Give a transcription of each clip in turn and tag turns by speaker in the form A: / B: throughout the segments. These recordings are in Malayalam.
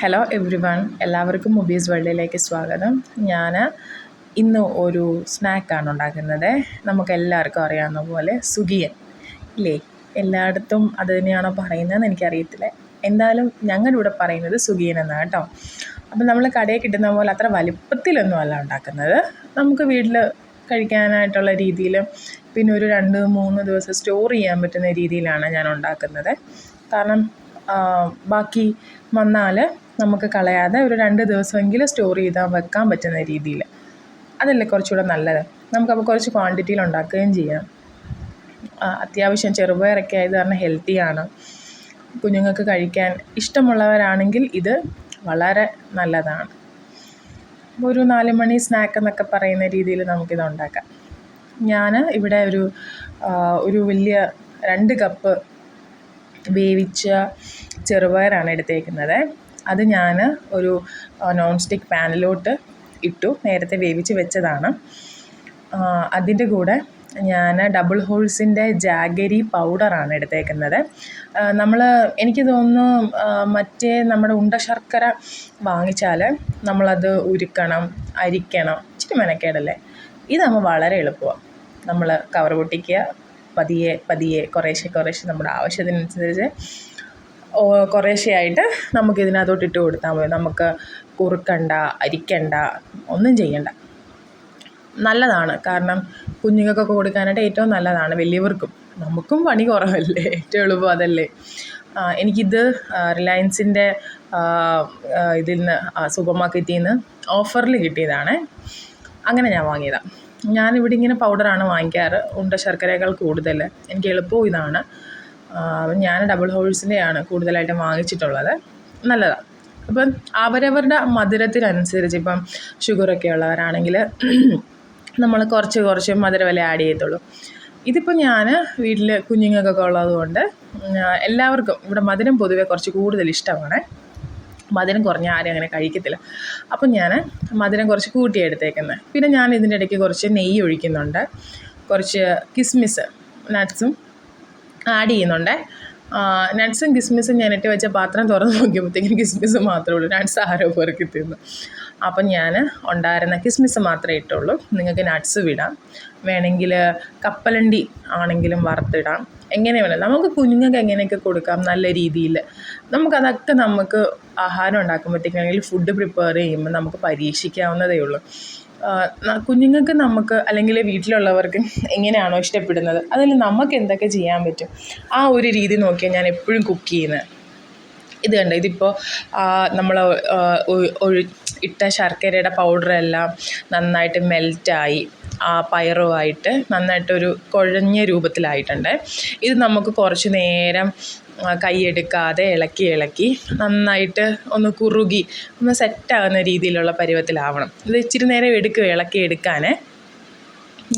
A: ഹലോ എവ്രി വൺ എല്ലാവർക്കും മൊബീസ് വേൾഡിലേക്ക് സ്വാഗതം. ഞാൻ ഇന്ന് ഒരു സ്നാക്കാണ് ഉണ്ടാക്കുന്നത്. നമുക്ക് എല്ലാവർക്കും അറിയാവുന്ന പോലെ സുഗിയൻ ഇല്ലേ? എല്ലായിടത്തും അത് തന്നെയാണോ പറയുന്നതെന്ന് എനിക്കറിയത്തില്ല. എന്തായാലും ഞങ്ങളുടെ ഇവിടെ പറയുന്നത് സുഗിയൻ എന്നാണ് കേട്ടോ. അപ്പം നമ്മൾ കടയിൽ കിട്ടുന്ന പോലെ അത്ര വലിപ്പത്തിലൊന്നും അല്ല ഉണ്ടാക്കുന്നത്. നമുക്ക് വീട്ടിൽ കഴിക്കാനായിട്ടുള്ള രീതിയിൽ പിന്നെ ഒരു രണ്ട് മൂന്ന് ദിവസം സ്റ്റോർ ചെയ്യാൻ പറ്റുന്ന രീതിയിലാണ് ഞാൻ ഉണ്ടാക്കുന്നത്. കാരണം ബാക്കി വന്നാൽ നമുക്ക് കളയാതെ ഒരു രണ്ട് ദിവസമെങ്കിലും സ്റ്റോർ ചെയ്താൽ വെക്കാൻ പറ്റുന്ന രീതിയിൽ അതല്ലേ കുറച്ചുകൂടെ നല്ലത്? നമുക്കപ്പോൾ കുറച്ച് ക്വാണ്ടിറ്റിയിൽ ഉണ്ടാക്കുകയും ചെയ്യാം. അത്യാവശ്യം ചെറുപയറൊക്കെ ആയത് കാരണം ഹെൽത്തിയാണ് കുഞ്ഞുങ്ങൾക്ക് കഴിക്കാൻ ഇഷ്ടമുള്ളവരാണെങ്കിൽ ഇത് വളരെ നല്ലതാണ്. ഒരു നാല് മണി സ്നാക്ക് എന്നൊക്കെ പറയുന്ന രീതിയിൽ നമുക്കിത് ഉണ്ടാക്കാം. ഞാൻ ഇവിടെ ഒരു ഒരു വലിയ രണ്ട് കപ്പ് വേവിച്ച ചെറുപയറാണ് എടുത്തേക്കുന്നത്. അത് ഞാൻ ഒരു നോൺ സ്റ്റിക്ക് പാനിലോട്ട് ഇട്ടു. നേരത്തെ വേവിച്ച് വെച്ചതാണ്. അതിന്റെ കൂടെ ഞാൻ ഡബിൾ ഹോൾസിന്റെ ജാഗരി പൗഡറാണ് എടുത്തേക്കുന്നത്. നമ്മൾ എനിക്ക് തോന്നുന്നു മറ്റേ നമ്മുടെ ഉണ്ട ശർക്കര വാങ്ങിച്ചാൽ നമ്മളത് ഉരുക്കണം അരിക്കണം. ഇച്ചിരി മെനക്കേടല്ലേ? ഇതാകുമ്പോൾ വളരെ എളുപ്പമാണ് നമ്മൾ കവർ പൊട്ടിക്കുക പതിയെ പതിയെ കുറേശ്ശെ കുറേശ്ശെ നമ്മുടെ ആവശ്യത്തിനനുസരിച്ച് കുറേശ്ശെയായിട്ട് നമുക്ക് ഇതിനകത്തോട്ട് ഇട്ട് കൊടുത്താൽ മതി. നമുക്ക് കുറുക്കണ്ട അരിക്കണ്ട ഒന്നും ചെയ്യണ്ട. നല്ലതാണ്. കാരണം കുഞ്ഞുങ്ങൾക്കൊക്കെ കൊടുക്കാനായിട്ട് ഏറ്റവും നല്ലതാണ് വലിയവർക്കും. നമുക്കും പണി കുറവല്ലേ? ഏറ്റവും എളുപ്പം അതല്ലേ. എനിക്കിത് റിലയൻസിന്റെ ഇതിൽ നിന്ന് സൂപ്പർ മാർക്കറ്റിൽ നിന്ന് ഓഫറിൽ കിട്ടിയതാണ്. അങ്ങനെ ഞാൻ വാങ്ങിയതാണ് ഞാനിവിടെ ഇങ്ങനെ പൗഡറാണ് വാങ്ങിക്കാറ്. ഉണ്ട ശർക്കരയേക്കാൾ കൂടുതൽ. എനിക്ക് എളുപ്പവും ഇതാണ്. ഞാൻ ഡബിൾ ഹോൾസിന്റെയാണ് കൂടുതലായിട്ടും വാങ്ങിച്ചിട്ടുള്ളത്. നല്ലതാണ് അപ്പം അവരവരുടെ മധുരത്തിനനുസരിച്ച് ഇപ്പം ഷുഗറൊക്കെ ഉള്ളവരാണെങ്കിൽ നമ്മൾ കുറച്ച് കുറച്ച് മധുരമല്ലേ ആഡ് ചെയ്യത്തുള്ളൂ. ഇതിപ്പോൾ ഞാൻ വീട്ടിൽ കുഞ്ഞുങ്ങൾക്കൊക്കെ ഉള്ളതുകൊണ്ട് എല്ലാവർക്കും ഇവിടെ മധുരം പൊതുവെ കുറച്ച് കൂടുതൽ ഇഷ്ടമാണ്. മധുരം കുറഞ്ഞ ആരും അങ്ങനെ കഴിക്കത്തില്ല. അപ്പം ഞാൻ മധുരം കുറച്ച് കൂട്ടി എടുത്തേക്കുന്നത് പിന്നെ ഞാൻ ഇതിന്റെ ഇടയ്ക്ക് കുറച്ച് നെയ്യ് ഒഴിക്കുന്നുണ്ട്. കുറച്ച് കിസ്മിസ് നട്ട്സും ആഡ് ചെയ്യുന്നുണ്ട്. നട്ട്സും കിസ്മിസും ഞാൻ ഇട്ട് വെച്ച പാത്രം തുറന്ന് നോക്കിയപ്പോഴത്തേക്കും കിസ്മിസ് മാത്രമേ ഉള്ളൂ. നട്ട്സ് ആരോ പെറുക്കി തിന്നു. അപ്പം ഞാൻ ഉണ്ടായിരുന്ന കിസ്മിസ് മാത്രമേ ഇട്ടുള്ളൂ. നിങ്ങൾക്ക് നട്ട്സ് വിടാം. വേണമെങ്കിൽ കപ്പലണ്ടി ആണെങ്കിലും വറുത്തിടാം. എങ്ങനെ വേണം നമുക്ക് കുഞ്ഞുങ്ങൾക്ക് എങ്ങനെയൊക്കെ കൊടുക്കാം? നല്ല രീതിയിൽ. നമുക്കതൊക്കെ നമുക്ക് ആഹാരം ഉണ്ടാക്കുമ്പോഴത്തേക്കാണെങ്കിൽ ഫുഡ് പ്രിപ്പയർ ചെയ്യുമ്പോൾ നമുക്ക് പരീക്ഷിക്കാവുന്നതേ ഉള്ളൂ. കുഞ്ഞുങ്ങൾക്ക് നമുക്ക് അല്ലെങ്കിൽ വീട്ടിലുള്ളവർക്ക് എങ്ങനെയാണോ ഇഷ്ടപ്പെടുന്നത് അതിൽ നമുക്ക് എന്തൊക്കെ ചെയ്യാൻ പറ്റും ആ ഒരു രീതി നോക്കിയാണ് ഞാൻ എപ്പോഴും കുക്ക് ചെയ്യുന്നത്. ഇത് കണ്ടോ? ഇതിപ്പോൾ നമ്മൾ ഇട്ട ശർക്കരയുടെ പൗഡറെല്ലാം നന്നായിട്ട് മെൽറ്റായി ആ പയറുമായിട്ട് നന്നായിട്ടൊരു കുഴഞ്ഞ രൂപത്തിലായിട്ടുണ്ട്. ഇത് നമുക്ക് കുറച്ച് നേരം കൈയെടുക്കാതെ ഇളക്കി ഇളക്കി നന്നായിട്ട് ഒന്ന് കുറുകി ഒന്ന് സെറ്റാകുന്ന രീതിയിലുള്ള പരുവത്തിലാവണം. ഇത് ഇച്ചിരി നേരം എടുക്കും ഇളക്കി എടുക്കാനേ.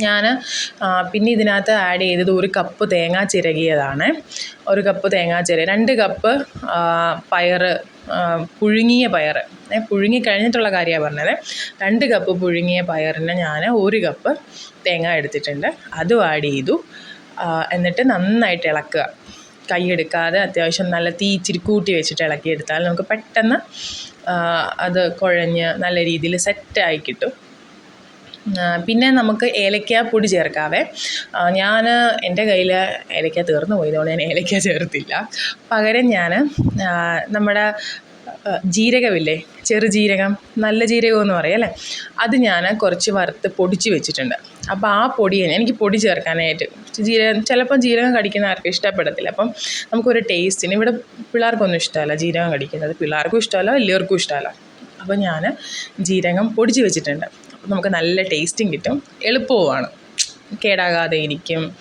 A: ഞാൻ പിന്നെ ഇതിനകത്ത് ആഡ് ചെയ്തത് ഒരു കപ്പ് തേങ്ങ ചിരകിയതാണ്. ഒരു കപ്പ് തേങ്ങ ചിര രണ്ട് കപ്പ് പയർ പുഴുങ്ങിയ പയർ പുഴുങ്ങി കഴിഞ്ഞിട്ടുള്ള കാര്യമാണ് പറഞ്ഞത്. രണ്ട് കപ്പ് പുഴുങ്ങിയ പയറിന് ഞാൻ ഒരു കപ്പ് തേങ്ങ എടുത്തിട്ടുണ്ട്. അതും ആഡ് ചെയ്തു. എന്നിട്ട് നന്നായിട്ട് ഇളക്കുക. കൈയെടുക്കാതെ അത്യാവശ്യം നല്ല തീ ഇച്ചിരി കൂട്ടി വെച്ചിട്ട് ഇളക്കിയെടുത്താൽ നമുക്ക് പെട്ടെന്ന് അത് കുഴഞ്ഞ് നല്ല രീതിയിൽ സെറ്റായി കിട്ടും. പിന്നെ നമുക്ക് ഏലക്കാപ്പൊടി ചേർക്കാവേ. ഞാൻ എന്റെ കയ്യിൽ ഏലക്ക തീർന്നു പോയതുകൊണ്ട് ഞാൻ ഏലക്ക ചേർത്തില്ല. പകരം ഞാൻ നമ്മുടെ ജീരകമില്ലേ? ചെറുജീരകം നല്ല ജീരകം എന്ന് പറയും അല്ലേ? അത് ഞാൻ കുറച്ച് വറുത്ത് പൊടിച്ച് വെച്ചിട്ടുണ്ട്. അപ്പോൾ ആ പൊടി എനിക്ക് പൊടി ചേർക്കാനായിട്ട് ജീരകം ചിലപ്പോൾ ജീരകം കടിക്കുന്ന ആർക്കും ഇഷ്ടപ്പെടത്തില്ല. അപ്പം നമുക്കൊരു ടേസ്റ്റിന് ഇവിടെ പിള്ളേർക്കൊന്നും ഇഷ്ടമല്ല ജീരകം കടിക്കുന്നത്. പിള്ളേർക്കും ഇഷ്ടമല്ല വലിയവർക്കും ഇഷ്ടമല്ല. അപ്പോൾ ഞാൻ ജീരകം പൊടിച്ച് വെച്ചിട്ടുണ്ട്. നമുക്ക് നല്ല ടേസ്റ്റും കിട്ടും. എളുപ്പവുമാണ്. കേടാകാതെ ഇരിക്കും.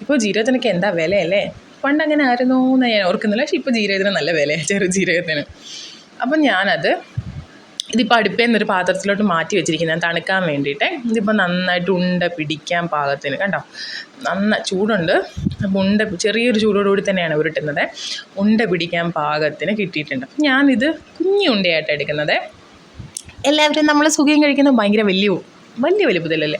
A: ഇപ്പോൾ ജീരകത്തിനൊക്കെ എന്താ വിലയല്ലേ? പണ്ട് അങ്ങനെ ആയിരുന്നു എന്ന് ഞാൻ ഓർക്കുന്നില്ല. പക്ഷേ ഇപ്പോൾ ജീരകത്തിന് നല്ല വിലയാണ് ചെറു ജീരകത്തിന്. അപ്പം ഞാനത് ഇതിപ്പോൾ അടുപ്പേ നിന്നൊരു പാത്രത്തിലോട്ട് മാറ്റി വെച്ചിരിക്കുന്നത് തണുക്കാൻ വേണ്ടിയിട്ട്. ഇതിപ്പോൾ നന്നായിട്ട് ഉണ്ട പിടിക്കാൻ പാകത്തിന്. കണ്ടോ? നന്ന ചൂടുണ്ട്. അപ്പോൾ ഉണ്ട ചെറിയൊരു ചൂടോടുകൂടി തന്നെയാണ് ഉരുട്ടുന്നത്. ഉണ്ട പിടിക്കാൻ പാകത്തിന് കിട്ടിയിട്ടുണ്ട്. അപ്പം ഞാനിത് കുഞ്ഞു ഉണ്ടയായിട്ട് എടുക്കുന്നത്. എല്ലാവരും നമ്മൾ സുഖം കഴിക്കുന്നത് ഭയങ്കര വലിയ വലിയ വലുപ്പത്തിലല്ലേ?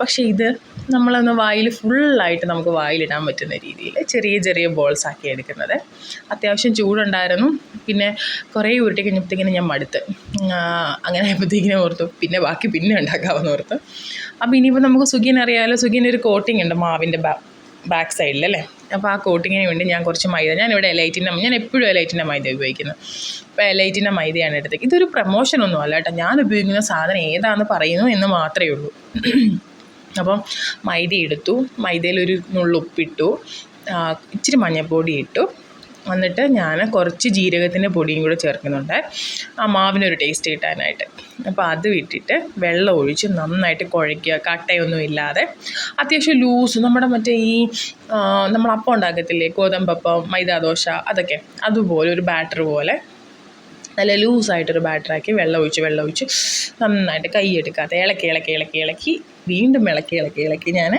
A: പക്ഷേ ഇത് നമ്മളൊന്ന് വായിൽ ഫുള്ളായിട്ട് നമുക്ക് വായിലിടാൻ പറ്റുന്ന രീതിയിൽ ചെറിയ ചെറിയ ബോൾസ് ആക്കി എടുക്കുന്നത്. അത്യാവശ്യം ചൂടുണ്ടായിരുന്നു. പിന്നെ കുറേ ഉരുട്ടി കഴിഞ്ഞപ്പോഴത്തേക്കിനും ഞാൻ മടുത്ത്. അങ്ങനെ ആയപ്പോഴത്തേക്കിനും ഓർത്തു പിന്നെ ബാക്കി പിന്നെ ഉണ്ടാക്കാമെന്ന് ഓർത്ത്. അപ്പോൾ ഇനിയിപ്പോൾ നമുക്ക് സുഖിയൻ ഒരു കോട്ടിംഗ് ഉണ്ട് മാവിന്റെ ബാക്ക് സൈഡിൽ അല്ലേ? അപ്പോൾ ആ കോട്ടിങ്ങിന് വേണ്ടി ഞാൻ കുറച്ച് മൈദ ഞാനിവിടെ എലൈറ്റിന്റെ ഞാൻ എപ്പോഴും എലൈറ്റിന്റെ മൈദ ഉപയോഗിക്കുന്നു. അപ്പോൾ എലൈറ്റിന്റെ മൈദയാണ് എടുത്തത് ഇതൊരു പ്രൊമോഷൻ ഒന്നും അല്ല കേട്ടോ. ഞാൻ ഉപയോഗിക്കുന്ന സാധനം ഏതാണെന്ന് പറയുന്നു എന്ന് മാത്രമേ ഉള്ളൂ. അപ്പം മൈദ എടുത്തു മൈദയിലൊരു നുള്ളുപ്പിട്ടു ഇച്ചിരി മഞ്ഞൾപ്പൊടി ഇട്ടു എന്നിട്ട് ഞാൻ കുറച്ച് ജീരകത്തിന്റെ പൊടിയും കൂടെ ചേർക്കുന്നുണ്ട്. ആ മാവിനൊരു ടേസ്റ്റ് കിട്ടാനായിട്ട്. അപ്പോൾ അത് ഇട്ടിട്ട് വെള്ളം ഒഴിച്ച് നന്നായിട്ട് കുഴയ്ക്കുക. കട്ടയൊന്നും ഇല്ലാതെ. അത്യാവശ്യം ലൂസ് നമ്മുടെ മറ്റേ ഈ നമ്മൾ അപ്പം ഉണ്ടാക്കത്തില്ലേ? ഗോതമ്പപ്പം മൈദാദോശ അതൊക്കെ. അതുപോലെ ഒരു ബാറ്റർ പോലെ നല്ല ലൂസായിട്ടൊരു ബാറ്ററാക്കി വെള്ളം ഒഴിച്ച് വെള്ളം ഒഴിച്ച് നന്നായിട്ട് കൈ ഇളക്കി ഇളക്കി ഇളക്കി ഇളക്കി വീണ്ടും ഇളക്കി ഇളക്കി ഇളക്കി ഞാൻ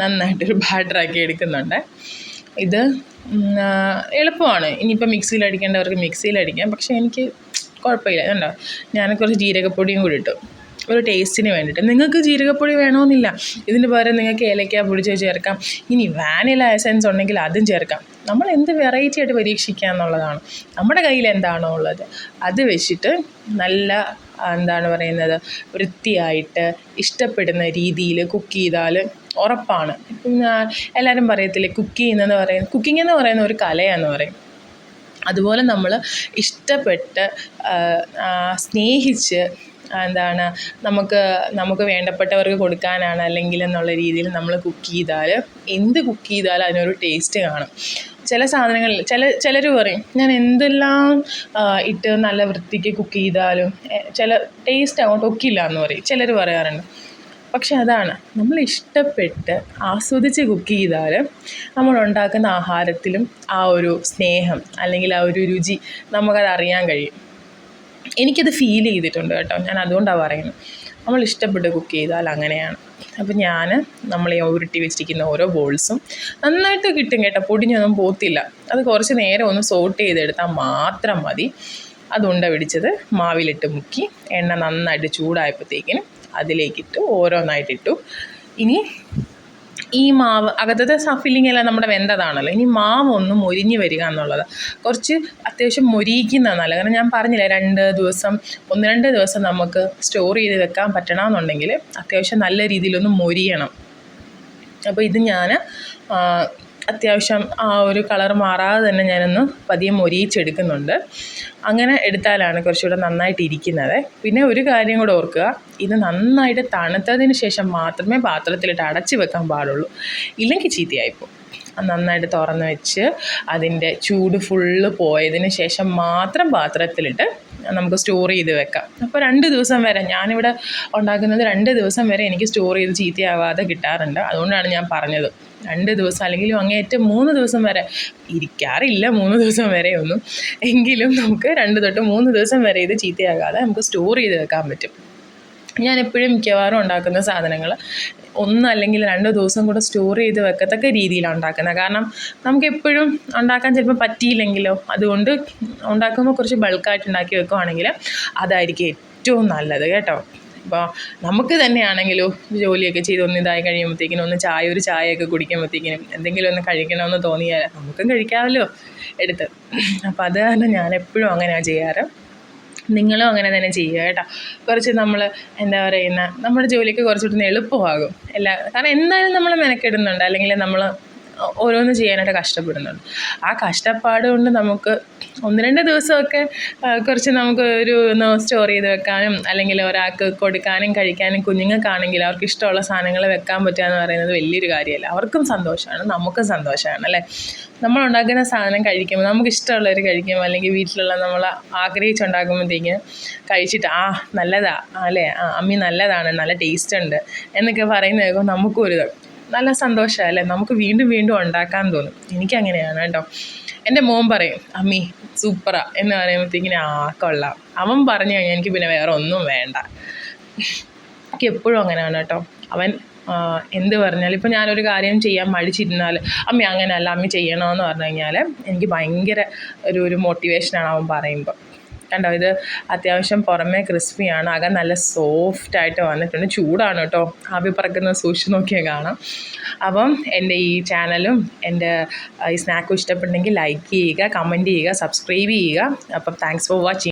A: നന്നായിട്ടൊരു ബാറ്ററാക്കി എടുക്കുന്നുണ്ട്. ഇത് എളുപ്പമാണ്. ഇനിയിപ്പോൾ മിക്സിയിൽ അടിക്കേണ്ടവർക്ക് മിക്സിയിൽ അടിക്കാം. പക്ഷേ എനിക്ക് കുഴപ്പമില്ല. കണ്ടോ? ഞാൻ കുറച്ച് ജീരകപ്പൊടിയും കൂടി ഇട്ടു. ഒരു ടേസ്റ്റിന് വേണ്ടിയിട്ട് നിങ്ങൾക്ക് ജീരകപ്പൊടി വേണമെന്നില്ല ഇതിന് പകരം നിങ്ങൾക്ക് ഏലക്ക പൊടിച്ച് ചേർക്കാം. ഇനി വാനില എസൻസ് ഉണ്ടെങ്കിൽ അതും ചേർക്കാം. നമ്മൾ എന്ത് വെറൈറ്റി ആയിട്ട് പരീക്ഷിക്കുക എന്നുള്ളതാണ്. നമ്മുടെ കയ്യിൽ എന്താണോ ഉള്ളത്. അത് വെച്ചിട്ട് നല്ല എന്താണ് പറയുന്നത് വൃത്തിയായിട്ട് ഇഷ്ടപ്പെടുന്ന രീതിയിൽ കുക്ക് ചെയ്താൽ ഉറപ്പാണ്. എല്ലാവരും പറയത്തില്ലേ കുക്ക് ചെയ്യുന്നതെന്ന് പറയുന്നത് കുക്കിംഗ് എന്ന് പറയുന്ന ഒരു കലയാന്ന് പറയും. അതുപോലെ നമ്മൾ ഇഷ്ടപ്പെട്ട് സ്നേഹിച്ച് എന്താണ് നമുക്ക് നമുക്ക് വേണ്ടപ്പെട്ടവർക്ക് കൊടുക്കാനാണ് അല്ലെങ്കിൽ എന്നുള്ള രീതിയിൽ നമ്മൾ കുക്ക് ചെയ്താൽ എന്ത് കുക്ക് ചെയ്താലും അതിനൊരു ടേസ്റ്റ് കാണും. ചില സാധനങ്ങളിൽ ചില ചിലർ പറയും ഞാൻ എന്തെല്ലാം ഇട്ട് നല്ല വൃത്തിക്ക് കുക്ക് ചെയ്താലും ചില ടേസ്റ്റ് അങ്ങോട്ട് ഒക്കില്ല എന്ന് പറയും. ചിലർ പറയാറുണ്ട്. പക്ഷെ അതാണ് നമ്മൾ ഇഷ്ടപ്പെട്ട് ആസ്വദിച്ച് കുക്ക് ചെയ്താൽ നമ്മൾ ഉണ്ടാക്കുന്ന ആഹാരത്തിലും ആ ഒരു സ്നേഹം അല്ലെങ്കിൽ ആ ഒരു രുചി നമുക്കത് അറിയാൻ കഴിയും. എനിക്കത് ഫീൽ ചെയ്തിട്ടുണ്ട് കേട്ടോ. ഞാൻ അതുകൊണ്ടാണ് പറയുന്നത്. നമ്മൾ ഇഷ്ടപ്പെട്ട് കുക്ക് ചെയ്താൽ അങ്ങനെയാണ്. അപ്പം ഞാൻ നമ്മൾ ഈ ഉരുട്ടി വെച്ചിരിക്കുന്ന ഓരോ ബോൾസും നന്നായിട്ട് കിട്ടും കേട്ടോ. പൊടിഞ്ഞൊന്നും പോത്തില്ല. അത് കുറച്ച് നേരം ഒന്ന് സോട്ട് ചെയ്തെടുത്താൽ മാത്രം മതി. അത് ഉണ്ട പിടിച്ചത് മാവിലിട്ട് മുക്കി എണ്ണ നന്നായിട്ട് ചൂടായപ്പോഴത്തേക്കിനും അതിലേക്കിട്ട് ഓരോന്നായിട്ടിട്ടു. ഇനി ഈ മാവ് അകത്തത്തെ ഫില്ലിംഗ് എല്ലാം നമ്മുടെ വെന്തതാണല്ലോ. ഇനി മാവ് ഒന്ന് മൊരിഞ്ഞ് വരിക എന്നുള്ളത്. കുറച്ച് അത്യാവശ്യം മൊരിയിക്കുന്ന കാരണം ഞാൻ പറഞ്ഞില്ല രണ്ട് ദിവസം ഒന്ന് രണ്ട് ദിവസം നമുക്ക് സ്റ്റോർ ചെയ്ത് വെക്കാൻ പറ്റണമെന്നുണ്ടെങ്കിൽ അത്യാവശ്യം നല്ല രീതിയിലൊന്ന് മൊരിയണം. അപ്പോൾ ഇത് ഞാൻ അത്യാവശ്യം ആ ഒരു കളർ മാറാതെ തന്നെ ഞാനൊന്ന് പതിയെ മൊരിയിച്ചെടുക്കുന്നുണ്ട്. അങ്ങനെ എടുത്താലാണ് കുറച്ചുകൂടെ നന്നായിട്ട് ഇരിക്കുന്നത്. പിന്നെ ഒരു കാര്യം കൂടെ ഓർക്കുക. ഇത് നന്നായിട്ട് തണുത്തതിന് ശേഷം മാത്രമേ പാത്രത്തിലിട്ട് അടച്ചു വെക്കാൻ പാടുള്ളൂ. ഇല്ലെങ്കിൽ ചീത്തയായിപ്പോവും. അത് നന്നായിട്ട് തുറന്ന് വെച്ച് അതിന്റെ ചൂട് ഫുള്ള് പോയതിന് ശേഷം മാത്രം പാത്രത്തിലിട്ട് നമുക്ക് സ്റ്റോർ ചെയ്ത് വെക്കാം. അപ്പോൾ രണ്ട് ദിവസം വരെ ഞാനിവിടെ ഉണ്ടാക്കുന്നത് രണ്ട് ദിവസം വരെ എനിക്ക് സ്റ്റോർ ചെയ്ത് ചീത്തയാവാതെ കിട്ടാറുണ്ട്. അതുകൊണ്ടാണ് ഞാൻ പറഞ്ഞത്. രണ്ട് ദിവസം അല്ലെങ്കിൽ അങ്ങേയറ്റം മൂന്ന് ദിവസം വരെ ഇരിക്കാറില്ല മൂന്ന് ദിവസം വരെ ഒന്നും. എങ്കിലും നമുക്ക് രണ്ട് തൊട്ട് മൂന്ന് ദിവസം വരെ ഇത് ചീത്തയാകാതെ നമുക്ക് സ്റ്റോർ ചെയ്ത് വെക്കാൻ പറ്റും. ഞാൻ എപ്പോഴും മിക്കവാറും ഉണ്ടാക്കുന്ന സാധനങ്ങൾ ഒന്ന് അല്ലെങ്കിൽ രണ്ട് ദിവസം കൂടെ സ്റ്റോർ ചെയ്ത് വെക്കത്തക്ക രീതിയിലാണ് ഉണ്ടാക്കുന്നത്. കാരണം നമുക്ക് എപ്പോഴും ഉണ്ടാക്കാൻ ചിലപ്പോൾ പറ്റിയില്ലെങ്കിലോ അതുകൊണ്ട് ഉണ്ടാക്കുമ്പോൾ കുറച്ച് ബൾക്കായിട്ട് ഉണ്ടാക്കി വെക്കുവാണെങ്കിൽ അതായിരിക്കും ഏറ്റവും നല്ലത് കേട്ടോ. ഇപ്പോൾ നമുക്ക് തന്നെയാണെങ്കിലും ജോലിയൊക്കെ ചെയ്ത് ഒന്ന് ഇതായി കഴിയുമ്പോഴത്തേക്കിനും ഒന്ന് ചായ ഒരു ചായയൊക്കെ കുടിക്കുമ്പോഴത്തേക്കിനും എന്തെങ്കിലും ഒന്ന് കഴിക്കണമെന്ന് തോന്നിയാൽ നമുക്കും കഴിക്കാമല്ലോ എടുത്ത്. അപ്പോൾ അത് കാരണം ഞാൻ എപ്പോഴും അങ്ങനെയാണ് ചെയ്യാറ്. നിങ്ങളും അങ്ങനെ തന്നെ ചെയ്യുക കേട്ടോ. കുറച്ച് നമ്മൾ എന്താ പറയുന്ന നമ്മുടെ ജോലിക്ക് കുറച്ചുകൂടി എളുപ്പമാകും. എല്ലാ കാരണം എന്തായാലും നമ്മൾ മെനക്കെടുന്നുണ്ട്. അല്ലെങ്കിൽ നമ്മൾ ഓരോന്ന് ചെയ്യാനായിട്ട് കഷ്ടപ്പെടുന്നുണ്ട്. ആ കഷ്ടപ്പാട് കൊണ്ട് നമുക്ക് ഒന്ന് രണ്ട് ദിവസമൊക്കെ കുറച്ച് നമുക്ക് ഒരു ഒന്ന് സ്റ്റോർ ചെയ്ത് വെക്കാനും അല്ലെങ്കിൽ ഒരാൾക്ക് കൊടുക്കാനും കഴിക്കാനും കുഞ്ഞുങ്ങൾക്കാണെങ്കിൽ അവർക്ക് ഇഷ്ടമുള്ള സാധനങ്ങൾ വെക്കാൻ പറ്റുക എന്ന് പറയുന്നത് വലിയൊരു കാര്യമല്ല. അവർക്കും സന്തോഷമാണ് നമുക്കും സന്തോഷമാണ് അല്ലേ? നമ്മൾ ഉണ്ടാക്കുന്ന സാധനം കഴിക്കുമ്പോൾ നമുക്ക് ഇഷ്ടമുള്ളവർ കഴിക്കും അല്ലെങ്കിൽ വീട്ടിലുള്ള നമ്മൾ ആഗ്രഹിച്ചുണ്ടാക്കുമ്പോഴത്തേക്ക് കഴിച്ചിട്ട് ആ നല്ലതാ അല്ലേ? ആ അമ്മി നല്ലതാണ് നല്ല ടേസ്റ്റ് ഉണ്ട് എന്നൊക്കെ പറയുന്നത് കേൾക്കുമ്പോൾ നമുക്കും ഒരു ഇത് നല്ല സന്തോഷമല്ലേ? നമുക്ക് വീണ്ടും വീണ്ടും ഉണ്ടാക്കാൻ തോന്നും. എനിക്ക് അങ്ങനെയാണ് കേട്ടോ. എന്റെ മോൻ പറയും അമ്മി സൂപ്പറാ. എന്ന് പറയുമ്പോഴത്തേക്കിനും ആ കൊള്ളാം. അവൻ പറഞ്ഞു കഴിഞ്ഞാൽ എനിക്ക് പിന്നെ വേറെ ഒന്നും വേണ്ട. എനിക്ക് എപ്പോഴും അങ്ങനെയാണ് കേട്ടോ. അവൻ എന്ത് പറഞ്ഞാലും ഇപ്പം ഞാനൊരു കാര്യം ചെയ്യാൻ മടിച്ചിരുന്നാൽ അമ്മ അങ്ങനെയല്ല അമ്മി ചെയ്യണമെന്ന് പറഞ്ഞു കഴിഞ്ഞാൽ എനിക്ക് ഭയങ്കര ഒരു ഒരു മോട്ടിവേഷനാണ് അവൻ പറയുമ്പോൾ കണ്ടോ? ഇത് അത്യാവശ്യം പുറമേ ക്രിസ്പിയാണ് അകം നല്ല സോഫ്റ്റ് ആയിട്ട് വന്നിട്ടുണ്ട്. ചൂടാണ് കേട്ടോ. ആവി പറക്കുന്ന സൂക്ഷിച്ച് നോക്കിയാൽ കാണാം. അപ്പം എന്റെ ഈ ചാനലും എന്റെ ഈ സ്നാക്കും ഇഷ്ടപ്പെട്ടെങ്കിൽ ലൈക്ക് ചെയ്യുക കമന്റ് ചെയ്യുക സബ്സ്ക്രൈബ് ചെയ്യുക. അപ്പം താങ്ക്സ് ഫോർ വാച്ചിങ്